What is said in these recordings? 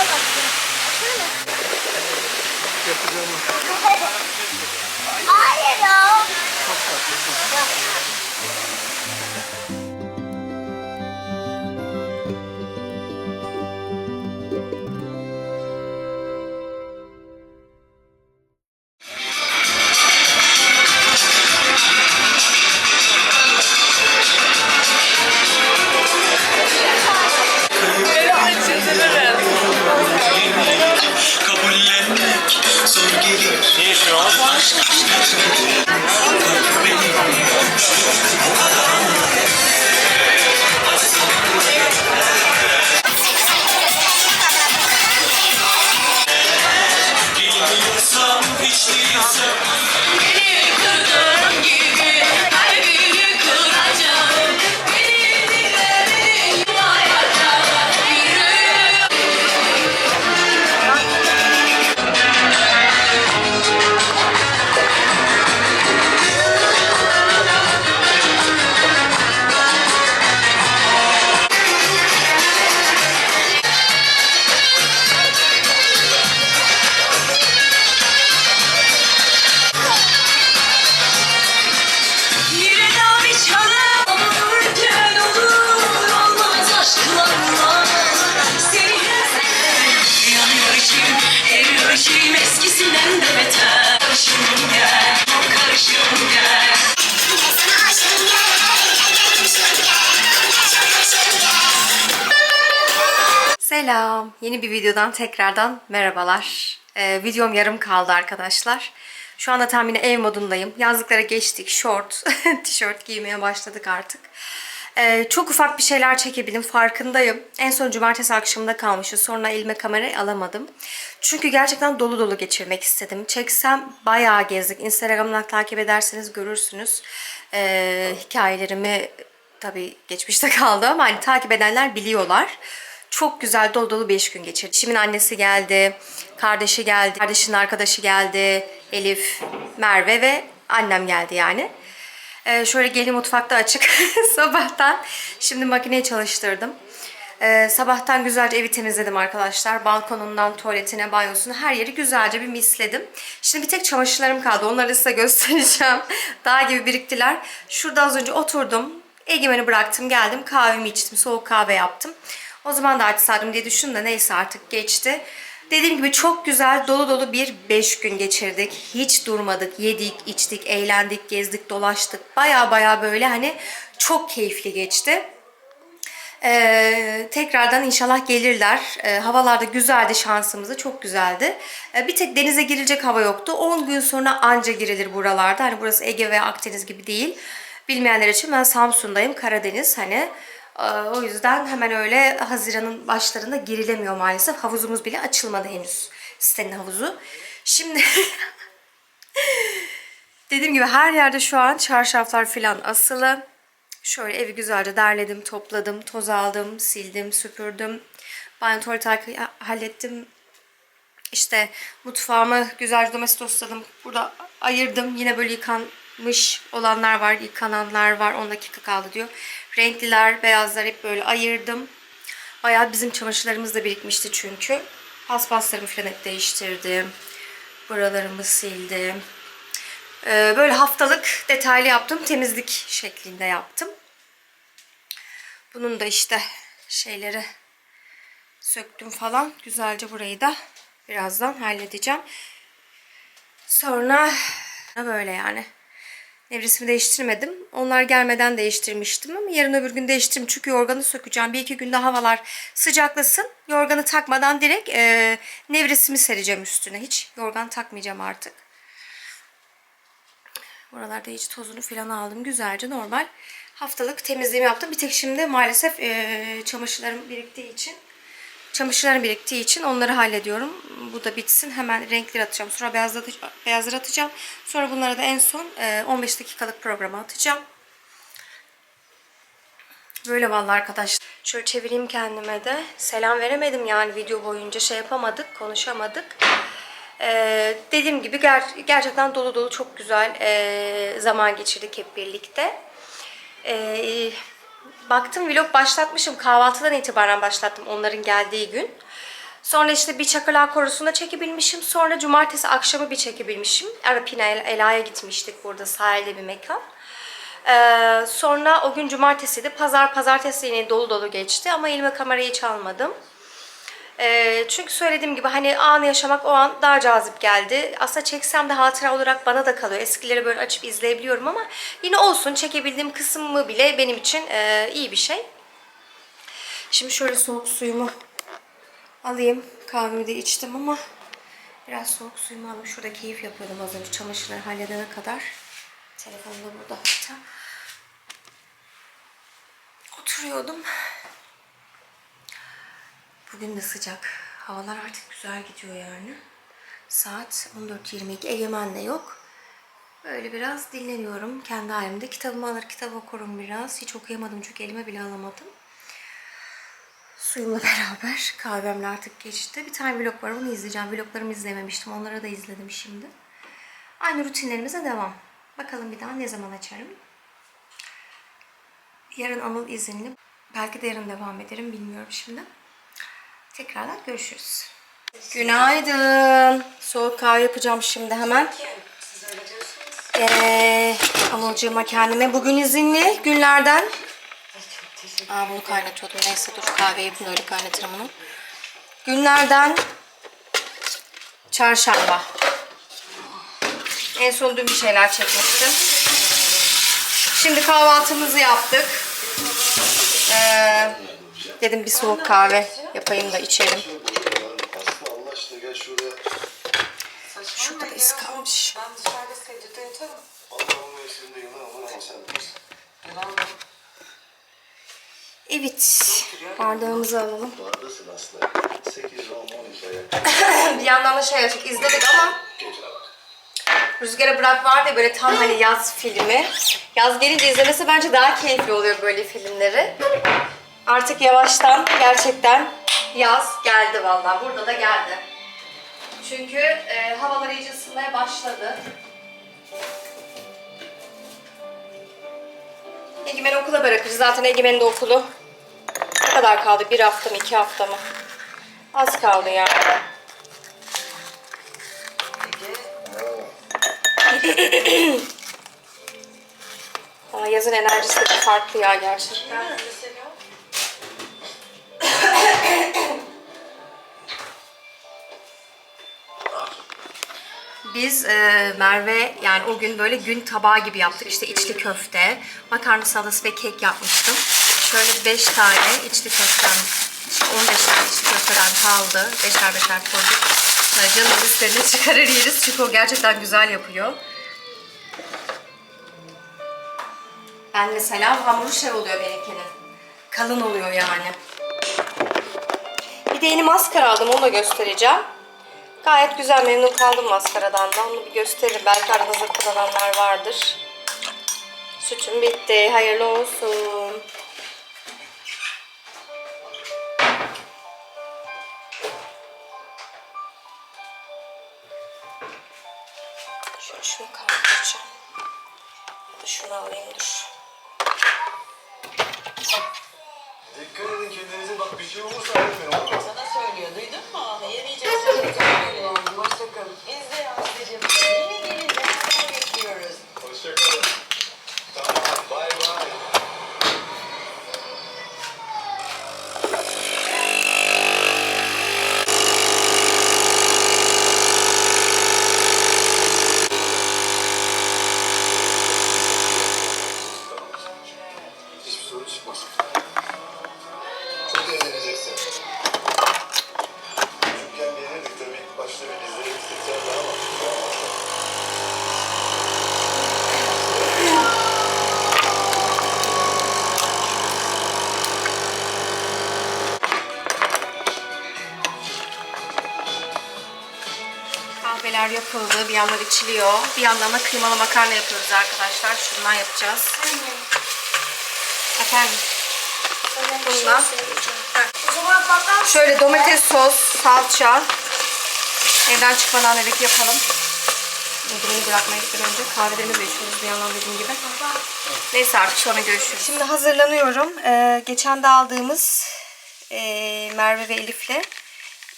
Arkada baksana. Baksana. Hayır ya. Selam. Yeni bir videodan tekrardan merhabalar. Ee, videom yarım kaldı arkadaşlar. Şu anda tam yine ev modundayım. Yazlıklara geçtik. Short, tişört giymeye başladık artık. Ee, çok ufak bir şeyler çekebildim. Farkındayım. En son cumartesi akşamında kalmışız. Sonra elime kamerayı alamadım. Çünkü gerçekten dolu dolu geçirmek istedim. Çeksem bayağı gezdik. Instagram'dan takip ederseniz görürsünüz. Ee, hikayelerimi tabii geçmişte kaldı ama hani takip edenler biliyorlar. Çok güzel dolu dolu 5 gün geçirdi. Şimin annesi geldi, kardeşi geldi, kardeşinin arkadaşı geldi, Elif, Merve ve annem geldi yani. Ee, şöyle gelin mutfakta açık sabahtan. Şimdi makineyi çalıştırdım. Ee, sabahtan güzelce evi temizledim arkadaşlar. Balkonundan tuvaletine, banyosuna her yeri güzelce bir misledim. Şimdi bir tek çamaşırlarım kaldı. Onları size göstereceğim. Dağ gibi biriktiler. Şurada az önce oturdum. Egemen'i bıraktım geldim kahvemi içtim. Soğuk kahve yaptım. O zaman da açsaydım diye düşündüm de neyse artık geçti. Dediğim gibi çok güzel dolu dolu bir 5 gün geçirdik. Hiç durmadık. Yedik, içtik, eğlendik, gezdik, dolaştık. Baya baya böyle hani çok keyifli geçti. Ee, tekrardan inşallah gelirler. Ee, havalarda güzeldi şansımızda. Çok güzeldi. Ee, bir tek denize girilecek hava yoktu. 10 gün sonra anca girilir buralarda. Hani burası Ege veya Akdeniz gibi değil. Bilmeyenler için ben Samsun'dayım. Karadeniz hani. Ee, o yüzden hemen öyle Haziran'ın başlarında girilemiyor maalesef. Havuzumuz bile açılmadı henüz. Sitenin havuzu. Şimdi dediğim gibi her yerde şu an çarşaflar falan asılı. Şöyle evi güzelce derledim, topladım, toz aldım, sildim, süpürdüm. Banyo tuvalet arka- hallettim. İşte mutfağımı güzelce domestosladım. Burada ayırdım. Yine böyle yıkanmış olanlar var, yıkananlar var. 10 dakika kaldı diyor. Renkliler, beyazlar hep böyle ayırdım. Bayağı bizim çamaşırlarımız da birikmişti çünkü. Paspaslarımı falan hep değiştirdim. Buralarımı sildim. Ee, böyle haftalık detaylı yaptım. Temizlik şeklinde yaptım. Bunun da işte şeyleri söktüm falan. Güzelce burayı da birazdan halledeceğim. Sonra böyle yani. Nevresimi değiştirmedim. Onlar gelmeden değiştirmiştim ama yarın öbür gün değiştiririm. Çünkü yorganı sökeceğim. Bir iki günde havalar sıcaklasın. Yorganı takmadan direkt e, nevresimi sereceğim üstüne. Hiç yorgan takmayacağım artık. Buralarda hiç tozunu falan aldım. Güzelce normal haftalık temizliğimi yaptım. Bir tek şimdi maalesef e, çamaşırlarım biriktiği için çamaşırlarım biriktiği için onları hallediyorum. Bu da bitsin. Hemen renkleri atacağım. Sonra beyazları, beyazları atacağım. Sonra bunları da en son e, 15 dakikalık programa atacağım. Böyle vallahi arkadaşlar. Şöyle çevireyim kendime de. Selam veremedim yani video boyunca şey yapamadık, konuşamadık. Ee, dediğim gibi ger- gerçekten dolu dolu çok güzel ee, zaman geçirdik hep birlikte. Ee, baktım vlog başlatmışım. Kahvaltıdan itibaren başlattım onların geldiği gün. Sonra işte bir Çakırlar Korusu'nda çekebilmişim. Sonra cumartesi akşamı bir çekebilmişim. Arapina El- Ela'ya gitmiştik burada sahilde bir mekan. Ee, sonra o gün cumartesiydi. Pazar pazartesi yine dolu dolu geçti ama elime kamerayı hiç Ee, çünkü söylediğim gibi hani anı yaşamak o an daha cazip geldi. Aslında çeksem de hatıra olarak bana da kalıyor. Eskileri böyle açıp izleyebiliyorum ama yine olsun çekebildiğim kısmı bile benim için e, iyi bir şey. Şimdi şöyle soğuk suyumu alayım. Kahvemi de içtim ama biraz soğuk suyumu alayım. Şurada keyif yapıyordum az önce çamaşırları halledene kadar. Telefonum da burada hatta. Oturuyordum. Bugün de sıcak. Havalar artık güzel gidiyor yani. Saat 14.22. Egemen de yok. Böyle biraz dinleniyorum. Kendi halimde kitabımı alır kitap okurum biraz. Hiç okuyamadım çünkü elime bile alamadım. Suyumla beraber kahvemle artık geçti. Bir tane vlog var onu izleyeceğim. Vloglarımı izlememiştim. Onları da izledim şimdi. Aynı rutinlerimize devam. Bakalım bir daha ne zaman açarım. Yarın Anıl izinli. Belki de yarın devam ederim. Bilmiyorum şimdi. Tekrardan görüşürüz. Günaydın. Soğuk kahve yapacağım şimdi hemen. Ee, Anılcığıma kendime bugün izinli günlerden. Aa, bunu kaynatıyordum. Neyse dur kahve yapayım öyle kaynatırım onu. Günlerden çarşamba. En son dün bir şeyler çekmiştim. Şimdi kahvaltımızı yaptık. Ee, dedim bir soğuk kahve yapayım da içelim. Şurada da iz kalmış. Ben? Evet. Bardağımızı alalım. Bardasın aslında. 8 10 13 ayak. bir yandan da şey açık izledik ama. Rüzgara Bırak var ya böyle tam hani yaz filmi. Yaz gelince izlemesi bence daha keyifli oluyor böyle filmleri. Artık yavaştan gerçekten yaz geldi vallahi. Burada da geldi. Çünkü e, havalar iyice ısınmaya başladı. Egemen'i okula bırakırız. Zaten Egemen'in de okulu ne kadar kaldı? Bir hafta mı? iki hafta mı? Az kaldı yani. Ama yazın enerjisi de farklı ya gerçekten. Biz e, Merve yani o gün böyle gün tabağı gibi yaptık. İşte içli köfte, makarna salatası ve kek yapmıştım. şöyle 5 tane içli köften, 15 tane içli köfteden kaldı. Beşer beşer koyduk. Yani canımız istediğini çıkarır yeriz çünkü o gerçekten güzel yapıyor. Ben mesela hamuru şey oluyor benimkinin. Kalın oluyor yani. Bir de yeni maskara aldım onu da göstereceğim. Gayet güzel memnun kaldım maskaradan da. Onu bir gösteririm. Belki aranızda kullananlar vardır. Sütüm bitti. Hayırlı olsun. Şöyle şunu kaldıracağım. Şunu alayım dur. Dikkat edin kendinize bak bir şey olursa ayrılmayın olmaz. Sana söylüyor. Duydun mu? Yemeyeceksin. Söyle. Hoşçakalın. İzle Aslı'cığım. Yeni gelin beraber bekliyoruz. Hoşçakalın. Tamam bay bay. Yapıldı. Bir yandan içiliyor. Bir yandan da kıymalı makarna yapıyoruz arkadaşlar. Şundan yapacağız. Efendim. Bundan. Babam Şöyle domates sos, salça. Evden çıkmadan dedik yapalım. Egemen'i bırakmaya gitmeden önce kahvelerimizi de içiyoruz bir yandan dediğim gibi. Neyse artık sonra görüşürüz. Şimdi hazırlanıyorum. Ee, geçen de aldığımız ee, Merve ve Elif'le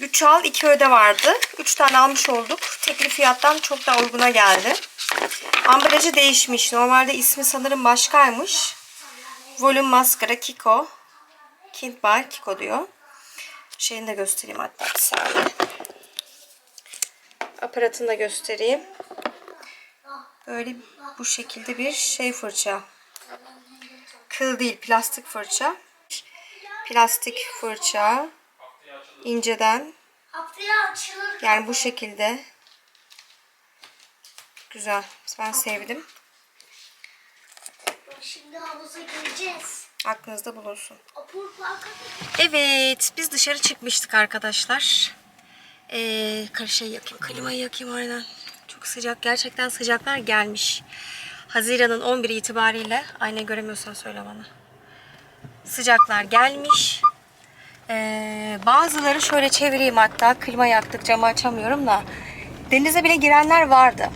3 al 2 öde vardı. 3 tane almış olduk. Tekli fiyattan çok daha uyguna geldi. Ambalajı değişmiş. Normalde ismi sanırım başkaymış. Volüm maskara Kiko. Kind by Kiko diyor. Şeyini de göstereyim hatta bir saniye. Aparatını da göstereyim. Böyle bu şekilde bir şey fırça. Kıl değil plastik fırça. Plastik fırça. İnceden haftaya açılır. yani bu şekilde. Güzel. Ben sevdim. Şimdi havuza gireceğiz. Aklınızda bulunsun. Evet, biz dışarı çıkmıştık arkadaşlar. Ee, karışayı yakayım, klimayı yakayım aynen. Çok sıcak, gerçekten sıcaklar gelmiş. Haziran'ın 11 itibariyle, ayna göremiyorsan söyle bana. Sıcaklar gelmiş. Ee, bazıları şöyle çevireyim hatta, klima yaktık, camı açamıyorum da. Denize bile girenler vardı.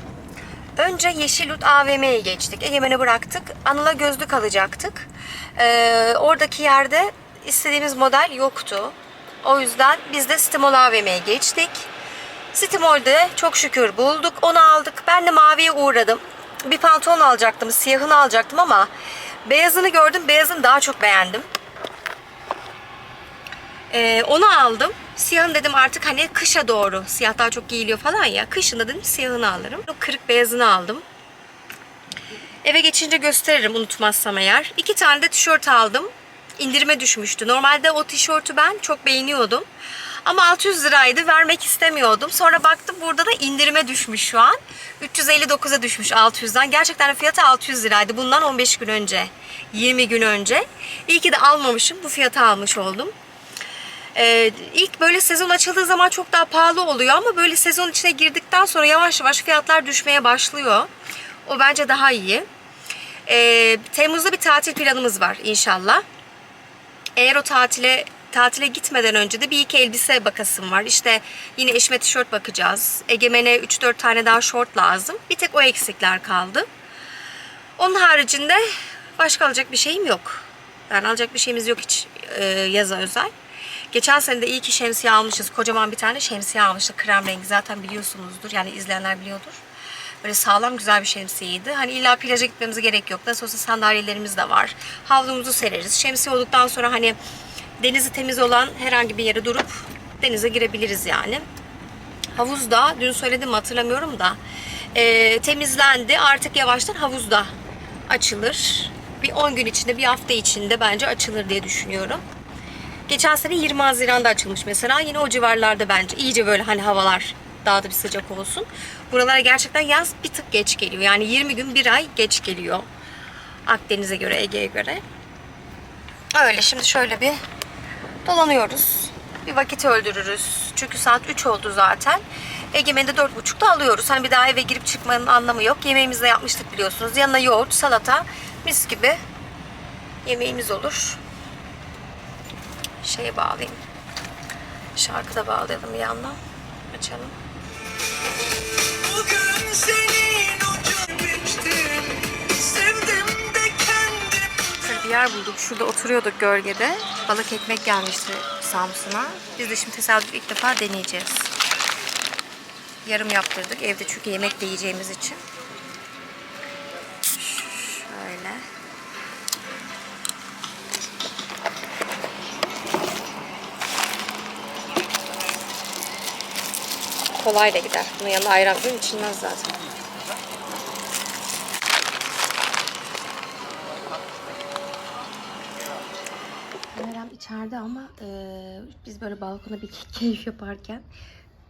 Önce Yeşilyurt AVM'ye geçtik. Egemen'i bıraktık. Anıl'a gözlük alacaktık. Ee, oradaki yerde istediğimiz model yoktu. O yüzden biz de Stimol AVM'ye geçtik. Stimol'de çok şükür bulduk. Onu aldık. Ben de maviye uğradım. Bir pantolon alacaktım. Siyahını alacaktım ama beyazını gördüm. Beyazını daha çok beğendim. Ee, onu aldım. Siyahını dedim artık hani kışa doğru. Siyah daha çok giyiliyor falan ya. Kışında dedim siyahını alırım. O kırık beyazını aldım. Eve geçince gösteririm unutmazsam eğer. İki tane de tişört aldım. İndirime düşmüştü. Normalde o tişörtü ben çok beğeniyordum. Ama 600 liraydı. Vermek istemiyordum. Sonra baktım burada da indirime düşmüş şu an. 359'a düşmüş 600'den. Gerçekten fiyatı 600 liraydı. Bundan 15 gün önce. 20 gün önce. İyi ki de almamışım. Bu fiyata almış oldum. Ee, ilk böyle sezon açıldığı zaman çok daha pahalı oluyor ama böyle sezon içine girdikten sonra yavaş yavaş fiyatlar düşmeye başlıyor. O bence daha iyi. Ee, Temmuz'da bir tatil planımız var inşallah. Eğer o tatile tatile gitmeden önce de bir iki elbise bakasım var. İşte yine eşime tişört bakacağız. Egemen'e 3-4 tane daha şort lazım. Bir tek o eksikler kaldı. Onun haricinde başka alacak bir şeyim yok. Yani alacak bir şeyimiz yok hiç e, yaza özel. Geçen sene de iyi ki şemsiye almışız. Kocaman bir tane şemsiye almıştık. Krem rengi zaten biliyorsunuzdur. Yani izleyenler biliyordur. Böyle sağlam güzel bir şemsiyeydi. Hani illa plaja gitmemize gerek yok. Nasıl olsa sandalyelerimiz de var. Havlumuzu sereriz. Şemsiye olduktan sonra hani denizi temiz olan herhangi bir yere durup denize girebiliriz yani. Havuzda, dün söyledim hatırlamıyorum da e, temizlendi. Artık yavaştan havuzda açılır. bir 10 gün içinde, bir hafta içinde bence açılır diye düşünüyorum. Geçen sene 20 Haziran'da açılmış mesela. Yine o civarlarda bence. İyice böyle hani havalar daha da bir sıcak olsun. Buralara gerçekten yaz bir tık geç geliyor. Yani 20 gün bir ay geç geliyor. Akdeniz'e göre, Ege'ye göre. Öyle şimdi şöyle bir dolanıyoruz. Bir vakit öldürürüz. Çünkü saat 3 oldu zaten. Egemen'i de 4.30'da alıyoruz. Hani bir daha eve girip çıkmanın anlamı yok. Yemeğimizi de yapmıştık biliyorsunuz. Yanına yoğurt, salata, mis gibi yemeğimiz olur. Şeye bağlayayım. Şarkı da bağlayalım bir yandan. Açalım. Bugün senin Sevdim de kendim bir yer bulduk. Şurada oturuyorduk gölgede. Balık ekmek gelmişti Samsun'a. Biz de şimdi tesadüf ilk defa deneyeceğiz. Yarım yaptırdık evde çünkü yemek de yiyeceğimiz için. Şöyle. Kolay da gider. Bunun yanına ayran koyun içilmez zaten. Meryem içeride ama e, biz böyle balkona bir keyif yaparken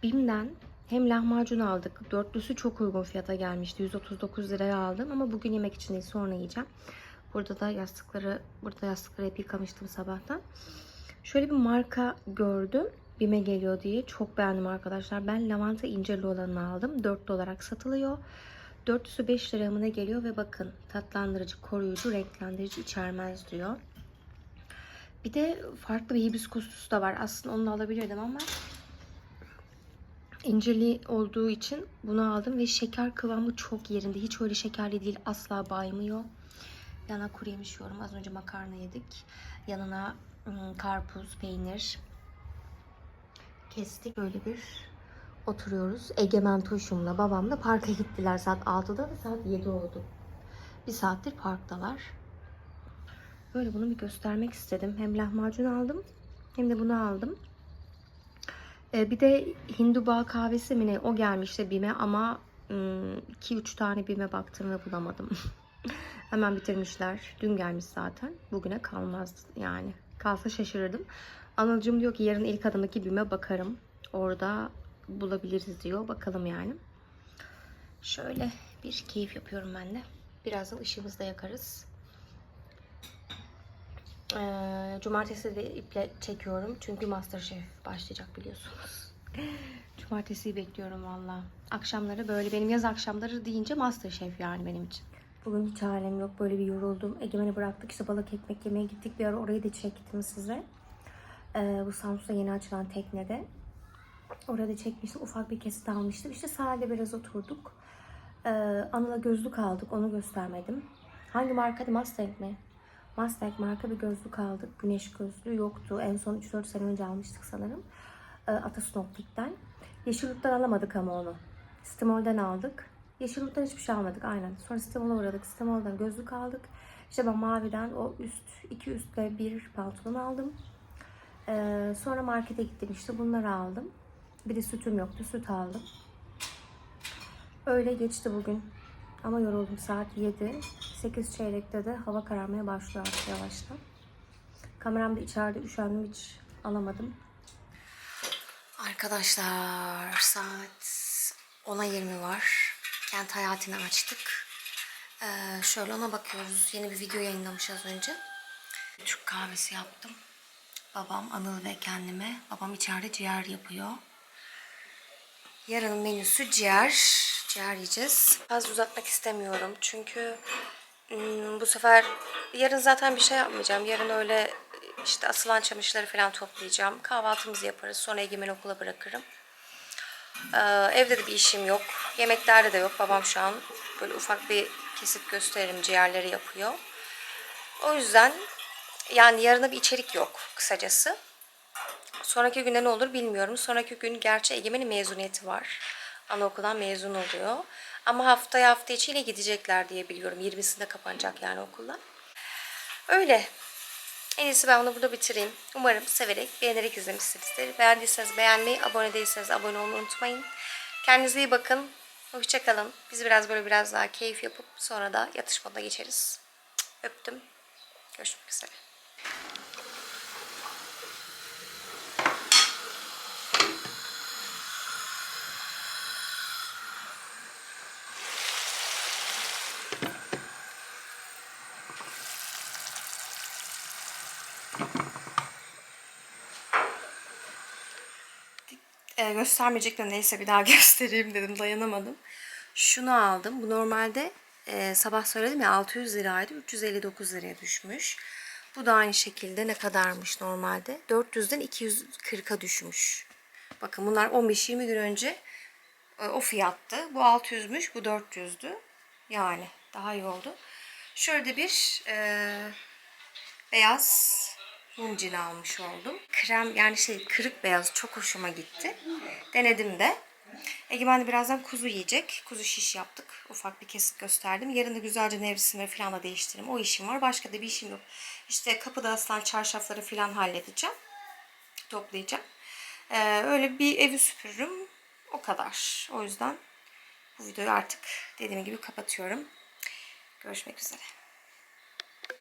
BİM'den hem lahmacun aldık. Dörtlüsü çok uygun fiyata gelmişti. 139 liraya aldım ama bugün yemek için değil sonra yiyeceğim. Burada da yastıkları, burada yastıkları hep yıkamıştım sabahtan. Şöyle bir marka gördüm. BİM'e geliyor diye. Çok beğendim arkadaşlar. Ben lavanta incirli olanını aldım. Dörtlü olarak satılıyor. Dörtlüsü 5 liraya mı ne geliyor ve bakın tatlandırıcı, koruyucu, renklendirici içermez diyor. Bir de farklı bir hibiskuslusu da var. Aslında onu da alabilirdim ama incirli olduğu için bunu aldım ve şeker kıvamı çok yerinde. Hiç öyle şekerli değil. Asla baymıyor. Yana kuru yemiş yiyorum. Az önce makarna yedik. Yanına ım, karpuz, peynir kestik. Böyle bir oturuyoruz. Egemen Tuşum'la babamla parka gittiler saat 6'da ve saat 7 oldu. Bir saattir parktalar. Böyle bunu bir göstermek istedim. Hem lahmacun aldım hem de bunu aldım. Ee, bir de Hindu bal kahvesi mi ne o gelmişti BİM'e ama 2-3 tane BİM'e baktım ve bulamadım. Hemen bitirmişler. Dün gelmiş zaten. Bugüne kalmaz yani. Kalsa şaşırırdım. Anılcım diyor ki yarın ilk adımdaki BİM'e bakarım. Orada bulabiliriz diyor. Bakalım yani. Şöyle bir keyif yapıyorum ben de. Birazdan ışığımızı da yakarız. Ee, cumartesi de iple çekiyorum. Çünkü Masterchef başlayacak biliyorsunuz. Cumartesiyi bekliyorum valla. Akşamları böyle benim yaz akşamları deyince Masterchef yani benim için. Bugün hiç halem yok. Böyle bir yoruldum. Egemen'i bıraktık. işte balık ekmek yemeye gittik. Bir ara orayı da çektim size. Ee, bu Samsun'da yeni açılan teknede. Orada çekmiştim. Ufak bir kesit almıştım. İşte sahilde biraz oturduk. Ee, Anıl'a gözlük aldık. Onu göstermedim. Hangi markaydı? Mustang mi? Mustang marka bir gözlük aldık. Güneş gözlüğü yoktu. En son 3-4 sene önce almıştık sanırım. Ee, Atasun Optik'ten. Yeşilyurt'tan alamadık ama onu. Stimol'den aldık. Yeşilyurt'tan hiçbir şey almadık aynen. Sonra Stimol'a uğradık. Stimol'dan gözlük aldık. İşte ben maviden o üst, iki üstle bir pantolon aldım. Ee, sonra markete gittim işte bunları aldım. Bir de sütüm yoktu. Süt aldım. Öyle geçti bugün. Ama yoruldum saat 7. 8 çeyrekte de hava kararmaya başlıyor artık yavaştan. Kameram da içeride üşendim hiç alamadım. Arkadaşlar saat 10'a 20 var. Kent hayatını açtık. Ee, şöyle ona bakıyoruz. Yeni bir video yayınlamış az önce. Türk kahvesi yaptım. Babam, Anıl ve kendime. Babam içeride ciğer yapıyor. Yarının menüsü ciğer. Ciğer yiyeceğiz. Az uzatmak istemiyorum. Çünkü hmm, bu sefer yarın zaten bir şey yapmayacağım. Yarın öyle işte asılan çamaşırları falan toplayacağım. Kahvaltımızı yaparız. Sonra Egemen okula bırakırım. Ee, evde de bir işim yok. Yemeklerde de yok. Babam şu an böyle ufak bir kesit gösteririm ciğerleri yapıyor. O yüzden yani yarına bir içerik yok kısacası. Sonraki günde ne olur bilmiyorum. Sonraki gün gerçi Egemen'in mezuniyeti var. Anaokuldan mezun oluyor. Ama haftaya hafta içiyle gidecekler diye biliyorum. 20'sinde kapanacak yani okullar. Öyle. En iyisi ben bunu burada bitireyim. Umarım severek, beğenerek izlemişsinizdir. Beğendiyseniz beğenmeyi, abone değilseniz abone olmayı unutmayın. Kendinize iyi bakın. Hoşçakalın. Biz biraz böyle biraz daha keyif yapıp sonra da yatış moduna geçeriz. Öptüm. Görüşmek üzere. E, neyse bir daha göstereyim dedim dayanamadım. Şunu aldım. Bu normalde e, sabah söyledim ya 600 liraydı. 359 liraya düşmüş. Bu da aynı şekilde ne kadarmış normalde? 400'den 240'a düşmüş. Bakın bunlar 15-20 gün önce e, o fiyattı. Bu 600'müş, bu 400'dü. Yani daha iyi oldu. Şöyle bir e, beyaz muncin almış oldum. Krem yani şey kırık beyaz çok hoşuma gitti. Denedim de. Egemen de birazdan kuzu yiyecek. Kuzu şiş yaptık. Ufak bir kesit gösterdim. Yarın da güzelce nevresimleri falan da değiştiririm. O işim var. Başka da bir işim yok. İşte kapıda asılan çarşafları falan halledeceğim. Toplayacağım. Ee, öyle bir evi süpürürüm. O kadar. O yüzden bu videoyu artık dediğim gibi kapatıyorum. Görüşmek üzere.